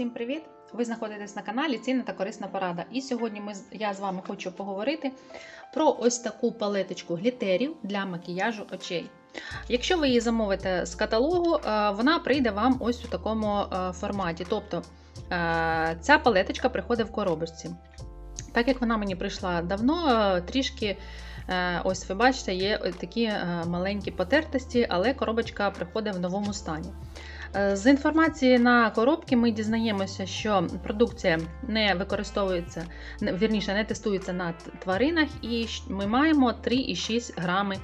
Всім привіт! Ви знаходитесь на каналі Цінна та корисна порада. І сьогодні ми, я з вами хочу поговорити про ось таку палеточку глітерів для макіяжу очей. Якщо ви її замовите з каталогу, е, вона прийде вам ось у такому е, форматі. Тобто е, ця палеточка приходить в коробочці. Так як вона мені прийшла давно, трішки. Ось ви бачите, є такі маленькі потертості, але коробочка приходить в новому стані. Е, З інформації на коробці ми дізнаємося, що продукція не використовується, вірніше, не тестується на тваринах, і ми маємо 3,6 грами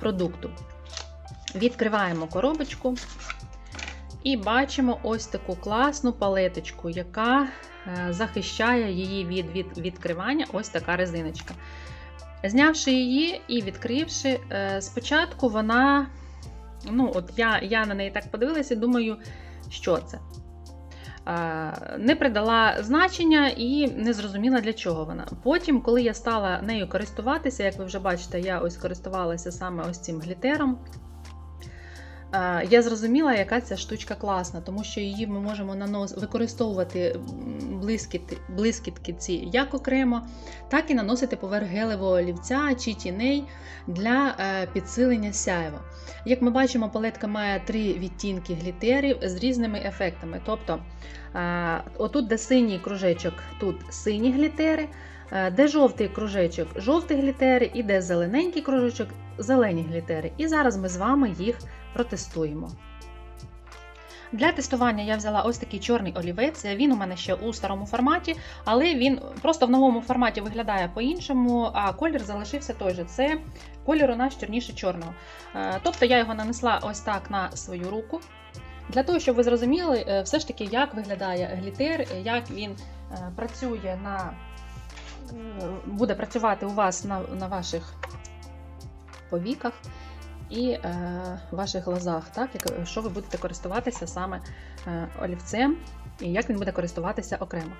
продукту. Відкриваємо коробочку і бачимо ось таку класну палеточку, яка е, захищає її від, від відкривання. Ось така резиночка. Знявши її і відкривши, е, спочатку вона Ну, от я, я на неї так подивилася і думаю, що це. Не придала значення і не зрозуміла, для чого вона. Потім, коли я стала нею користуватися, як ви вже бачите, я ось користувалася саме ось цим глітером. Е, Я зрозуміла, яка ця штучка класна, тому що її ми можемо нанос... використовувати м, блискіти, блискітки ці як окремо, так і наносити поверх гелевого олівця чи тіней для е, підсилення сяйва. Як ми бачимо, палетка має три відтінки глітерів з різними ефектами. Тобто, е, отут, де синій кружечок, тут сині глітери, де жовтий кружечок, жовті глітери, і де зелененький кружечок, зелені глітери. І зараз ми з вами їх протестуємо. Для тестування я взяла ось такий чорний олівець. Він у мене ще у старому форматі, але він просто в новому форматі виглядає по-іншому, а колір залишився той же. Це колір у нас чорніше чорного. Е, Тобто я його нанесла ось так на свою руку. Для того, щоб ви зрозуміли, е, все ж таки, як виглядає глітер, е, як він е, працює на е, буде працювати у вас на, на ваших повіках і е, ваших глазах, так? Як, що ви будете користуватися саме е, олівцем, і як він буде користуватися окремо.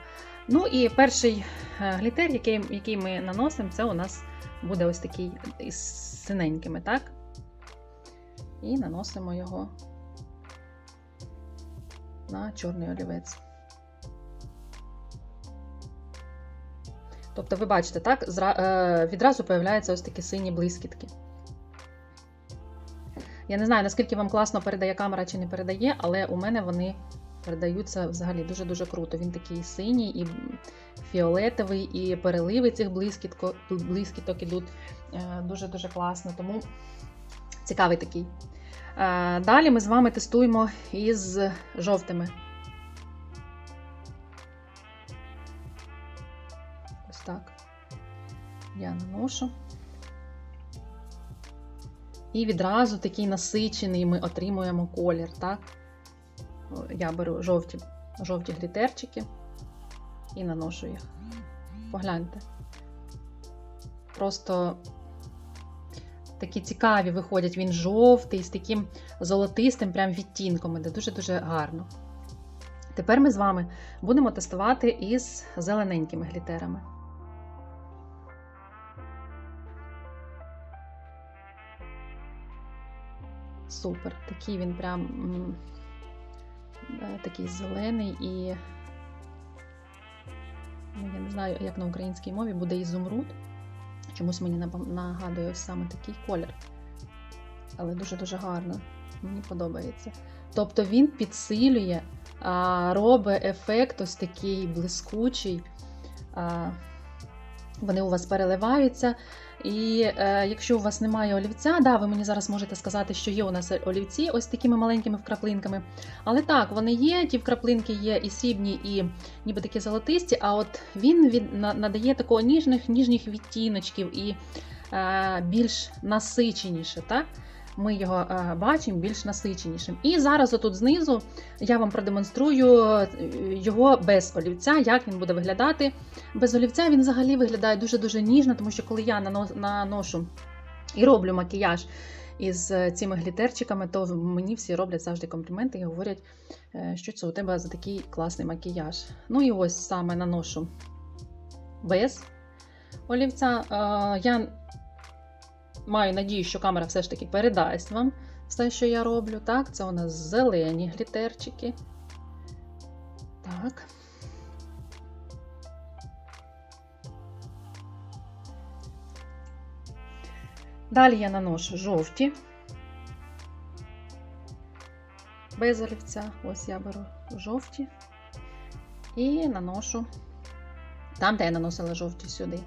Ну і перший е, глітер, який, який ми наносимо, це у нас буде ось такий із синенькими, так? І наносимо його на чорний олівець. Тобто, ви бачите, так, е, відразу появляються ось такі сині блискітки. Я не знаю, наскільки вам класно передає камера чи не передає, але у мене вони передаються взагалі дуже-дуже круто. Він такий синій і фіолетовий, і переливи цих блискітко, блискіток ідуть дуже-дуже класно. Тому цікавий такий. Е, Далі ми з вами тестуємо із жовтими. Я наношу. І відразу такий насичений ми отримуємо колір, так? Я беру жовті, жовті глітерчики і наношу їх. Погляньте. Просто такі цікаві виходять. Він жовтий, з таким золотистим прям відтінком, іде дуже-дуже гарно. Тепер ми з вами будемо тестувати із зелененькими глітерами. Супер. Такий він прям е, такий зелений і. Ну, я не знаю, як на українській мові буде ізумруд. Чомусь мені нагадує саме такий колір. Але дуже-дуже гарно. Мені подобається. Тобто він підсилює, робить ефект ось такий блискучий. Вони у вас переливаються. І е, якщо у вас немає олівця, да, ви мені зараз можете сказати, що є у нас олівці ось такими маленькими вкраплинками. Але так, вони є, ті вкраплинки є і срібні, і ніби такі золотисті, а от він від, на, надає такого ніжних ніжних відтіночків і е, більш насиченіше. Так? Ми його е, бачимо більш насиченішим. І зараз, отут знизу, я вам продемонструю е, його без олівця, як він буде виглядати. Без олівця він взагалі виглядає дуже-дуже ніжно, тому що коли я наношу і роблю макіяж із е, цими глітерчиками, то мені всі роблять завжди компліменти і говорять, що це у тебе за такий класний макіяж. Ну і ось саме наношу без олівця. Я маю надію, що камера все ж таки передасть вам все, що я роблю. Так, це у нас зелені глітерчики. Так. Далі я наношу жовті. Без олівця. Ось я беру жовті і наношу там, де я наносила жовті сюди.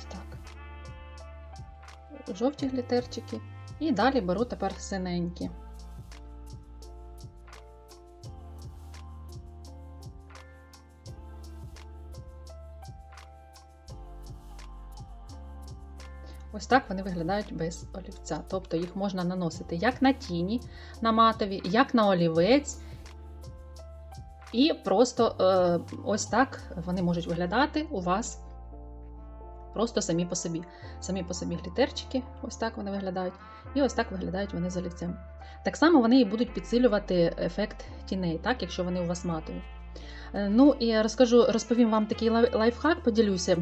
Ось так. Жовті глітерчики. І далі беру тепер синенькі. Ось так вони виглядають без олівця. Тобто їх можна наносити як на тіні, на матові, як на олівець. І просто е, ось так вони можуть виглядати у вас просто самі по собі. Самі по собі глітерчики, ось так вони виглядають. І ось так виглядають вони з олівцем. Так само вони і будуть підсилювати ефект тіней, так, якщо вони у вас матові. Е, Ну і розкажу, розповім вам такий лайфхак, поділюся.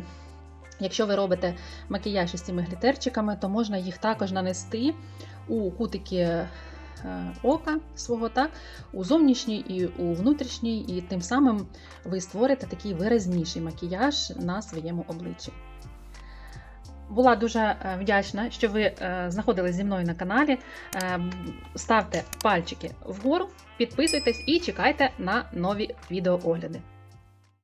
Якщо ви робите макіяж із цими глітерчиками, то можна їх також нанести у кутики е, ока свого, так, у зовнішній і у внутрішній, і тим самим ви створите такий виразніший макіяж на своєму обличчі. Була дуже е, вдячна, що ви е, знаходились зі мною на каналі. Е, Ставте пальчики вгору, підписуйтесь і чекайте на нові відеоогляди.